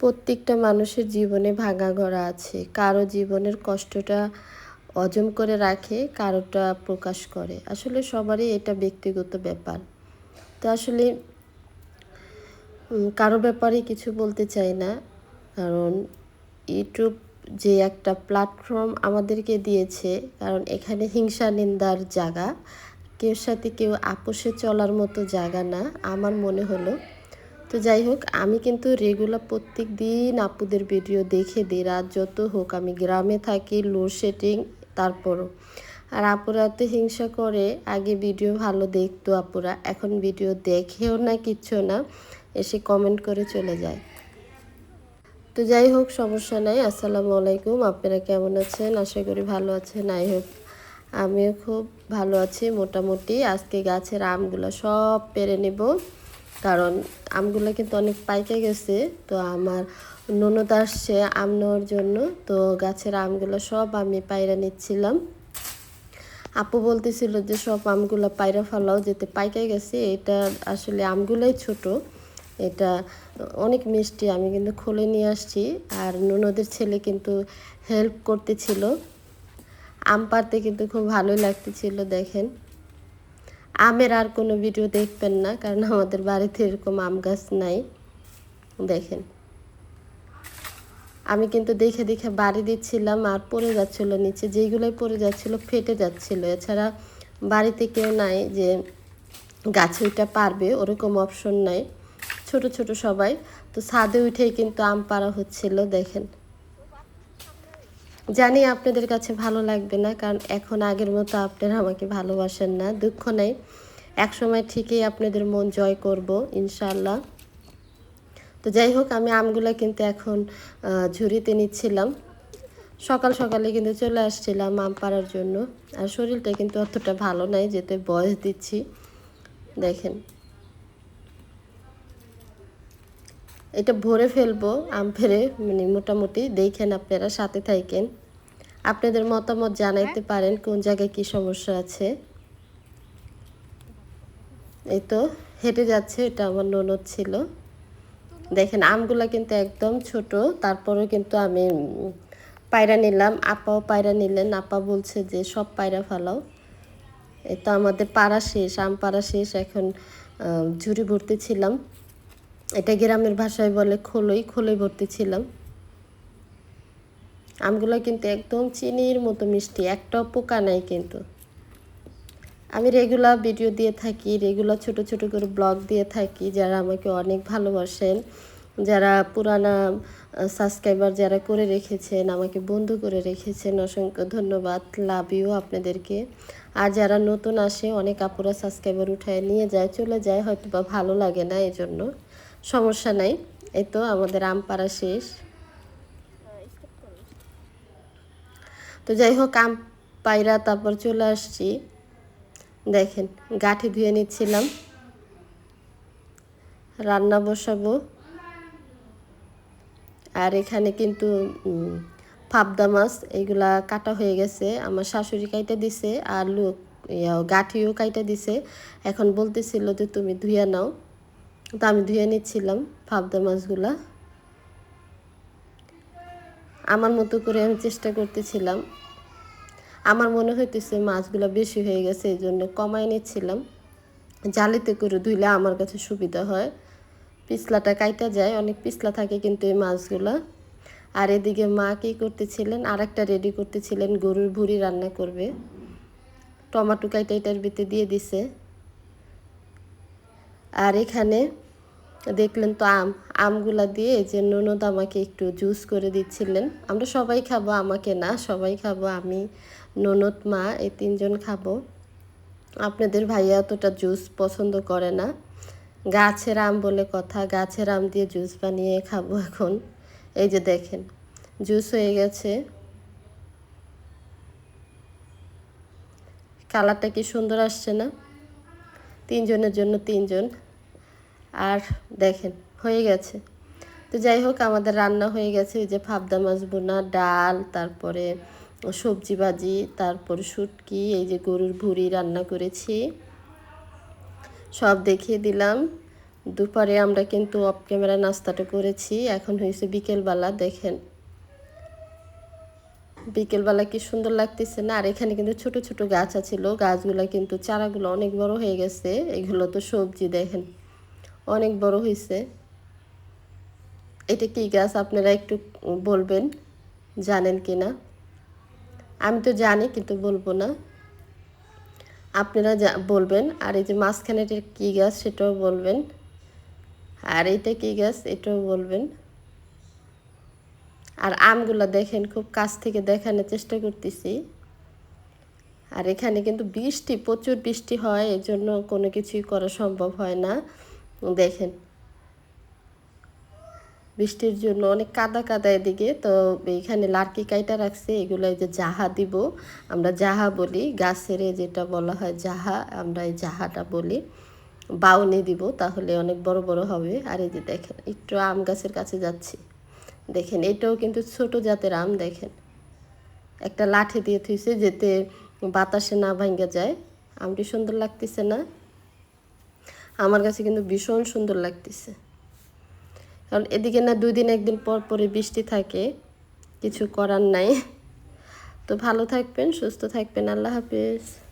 প্রত্যেকটা মানুষের জীবনে ভাঙা গড়া আছে। কারও জীবনের কষ্টটা অজম করে রাখে, কারোটা প্রকাশ করে। আসলে সবারই এটা ব্যক্তিগত ব্যাপার। তো আসলে কারও ব্যাপারে কিছু বলতে চাই না। কারণ ইউটিউব যে একটা প্ল্যাটফর্ম আমাদেরকে দিয়েছে, কারণ এখানে হিংসা নিন্দার জায়গা। কেউ সাথে কেউ আপোষে চলার মতো জায়গা না, আমার মনে হলো। তো যাই হোক, আমি কিন্তু রেগুলার প্রত্যেক দিন আপুদের ভিডিও দেখে দিই, রাত যত হোক। আমি গ্রামে থাকি লোডশেডিং তারপরও। আর আপুরা তো হিংসা করে, আগে ভিডিও ভালো দেখতো আপুরা, এখন ভিডিও দেখেও না, কিচ্ছু না, এসে কমেন্ট করে চলে যায়। তো যাই হোক, সমস্যা নাই, আসসালামু আলাইকুম, আপনারা কেমন আছেন? আশা করি ভালো আছেন, আই হোক আমিও খুব ভালো আছি, মোটামুটি। আজকে গাছের আমগুলো সব পেরে নেব। কারণ আমগুলো কিন্তু অনেক পাইকে গেছে, তো আমার ননদ আসছে আম নেওয়ার জন্য, তো গাছের আমগুলো সব আমি পায়রা নিচ্ছিলাম। আপু বলতেছিল যে সব আমগুলো পায়রা ফালাও যেতে পাইকে গেছে, এটা আসলে আমগুলোই ছোট, এটা অনেক মিষ্টি, আমি কিন্তু খুলে নিয়ে আসছি, আর ননদের ছেলে কিন্তু হেল্প করতেছিল। আম পাড়তে কিন্তু খুব ভালোই লাগতেছিল, দেখেন। আমের আর কোনো ভিডিও দেখবেন না, কারণ আমাদের বাড়িতে এরকম আম গাছ নাই। দেখেন। আমি কিন্তু দেখে দেখে বাড়ি দিচ্ছিলাম আর পড়ে যাচ্ছিল নিচে, যেইগুলোই পড়ে যাচ্ছিল ফেটে যাচ্ছিল। এছাড়া বাড়িতে কেউ নাই যে গাছে ওইটা পারবে, ওরকম অপশন নাই। ছোট ছোট সবাই। তো ছাদে উঠেই কিন্তু আম পাড়া হচ্ছিল, দেখেন। জানি আপনাদের কাছে ভালো লাগবে না, কারণ এখন আগের মতো আপনারা আমাকে ভালোবাসেন না, দুঃখ নেই। একসময় ঠিকই আপনাদের মন জয় করব ইনশাল্লাহ তো যাই হোক, আমি আমগুলো কিন্তু এখন ঝুড়িতে নিচ্ছিলাম। সকাল সকালে কিন্তু চলে আসছিলাম আম পাড়ার জন্য। আর শরীরটা কিন্তু অতটা ভালো নাই, যেতে বয়স দিচ্ছি। দেখেন। এটা ভরে ফেলব, আম ফেরে মানে মোটামুটি দেখেন আপনারা সাথে থাকেন। আপনাদের মতামত জানাইতে পারেন, কোন জায়গায় কি সমস্যা আছে। এই তো, হেঁটে যাচ্ছে, এটা আমার ননদ ছিল। দেখেন, আমগুলা কিন্তু একদম ছোট তারপরেও কিন্তু আমি পায়রা নিলাম, আপাও পায়রা নিলেন, আপা বলছে যে, সব পায়রা ফালাও। এই তো আমাদের পাড়া শেষ, আম পাড়া শেষ, এখন ঝুড়ি ভর্তি ছিলাম। এটা গ্রামের ভাষায় বলে খোলই খোলই ভর্তি ছিলাম। আমগুলো কিন্তু একদম চিনির মতো মিষ্টি, একটাও পোকা নাই কিন্তু। আমি রেগুলার ভিডিও দিয়ে থাকি রেগুলার ছোট ছোট করে ব্লগ দিয়ে থাকি, যারা আমাকে অনেক ভালোবাসেন, যারা পুরানা সাবস্ক্রাইবার যারা করে রেখেছেন, আমাকে বন্ধু করে রেখেছেন, অসংখ্য ধন্যবাদ লাভ ইউ আপনাদেরকে। আর যারা নতুন আসে, অনেক আপুরা সাবস্ক্রাইবার উঠায় নিয়ে যায়, চলে যায় হয়তো বা ভালো লাগে না এজন্য। সমস্যা নাই। এই তো আমাদের আম পাড়া শেষ। তো যাই হোক, আম পায়রা তারপর চলে আসছি। দেখেন, গাঠি ধুয়ে নিচ্ছিলাম। রান্না বসাবো। আর এখানে কিন্তু পাবদা মাছ, এগুলা কাটা হয়ে গেছে। আমার শাশুড়ি কাইটা দিছে, আর লোক গাঠিও কাইটা দিছে। এখন বলতেছিল যে, তুমি ধুয়ে নাও। তো আমি ধুয়ে নিচ্ছিলাম পাবদা মাছগুলা। আমার মতো করে আমি চেষ্টা করতেছিলাম। আমার মনে হইতেছে মাছগুলো বেশি হয়ে গেছে, এই জন্য কমাই নিচ্ছিলাম। জালিতে করে ধুইলে আমার কাছে সুবিধা হয়। পিছলাটা কাইটা যায়, অনেক পিছলা থাকে কিন্তু এই মাছগুলা। আর এদিকে মা কী করতেছিলেন? আর একটা রেডি করতেছিলেন, গরুর ভুড়ি রান্না করবে। টমাটো কাইটা এটার ভিতরে দিয়ে দিছে। আর এখানে দেখলেন তো আম, আমগুলা দিয়ে যে ননদ আমাকে একটু জুস করে দিচ্ছিলেন। আমরা সবাই খাব, আমাকে না, সবাই খাব, আমি ননদ মা, এই তিনজন খাব। আপনাদের ভাইয়া অতটা জুস পছন্দ করে না। গাছের আম বলে কথা, গাছের আম দিয়ে জুস বানিয়ে খাব এখন। এই যে দেখেন জুস হয়ে গেছে। কালারটা কি সুন্দর আসছে না? তিনজনের জন্য তিনজন। আর দেখেন, হয়ে গেছে। তো যাই হোক, আমাদের রান্না হয়ে গেছে। ওই যে ফাবদা মাছ বোনা ডাল, তারপরে সবজি ভাজি, তারপরে শুটকি, এই যে গরুর ভুড়ি রান্না করেছি। সব দেখিয়ে দিলাম। দুপুরে আমরা কিন্তু অফ ক্যামেরা নাস্তাটা করেছি। এখন হয়েছে বিকেলবেলা, দেখেন। বিকেলবেলা কি সুন্দর লাগতেছে না? আর এখানে কিন্তু ছোট ছোট গাছ আছিল গাছগুলো কিন্তু চারাগুলো অনেক বড় হয়ে গেছে। এগুলো তো সবজি, দেখেন। অনেক বড় হয়েছে এটা কি গাছ আপনারা একটু বলবেন? জানেন কি না? আমি তো জানি কিন্তু বলব না। আপনারা বলবেন, আর এই যে মাঝখানে এটা কী গাছ সেটাও বলবেন। আর এইটা কী গাছ এটাও বলবেন। আর আমগুলো দেখেন, খুব কাছ থেকে দেখানোর চেষ্টা করতেছি। আর এখানে কিন্তু বৃষ্টি, প্রচুর বৃষ্টি হয় এর জন্য কোনো কিছুই করা সম্ভব হয় না। দেখেন। বৃষ্টির জন্য অনেক কাদা কাদা এদিকে, তো এইখানে লার্কি কাইটা রাখছে, এগুলো যে জাহা দিব। আমরা জাহা বলি, গাছের যেটা বলা হয় জাহা, আমরা এই জাহাটা বলি। বাউনি দিব, তাহলে অনেক বড় বড় হবে। আর এই যে দেখেন, একটু আম গাছের কাছে যাচ্ছি। দেখেন, এটাও কিন্তু ছোট জাতের আম, দেখেন। একটা লাঠি দিয়ে থুইছে, যেতে বাতাসে না ভাঙ্গা যায়। আমটি সুন্দর লাগতেছে না? আমার কাছে কিন্তু ভীষণ সুন্দর লাগতেছে। কারণ এদিকে না দুই দিন, একদিন পর পরে বৃষ্টি থাকে, কিছু করার নাই। তো ভালো থাকবেন, সুস্থ থাকবেন, আল্লাহ হাফিজ।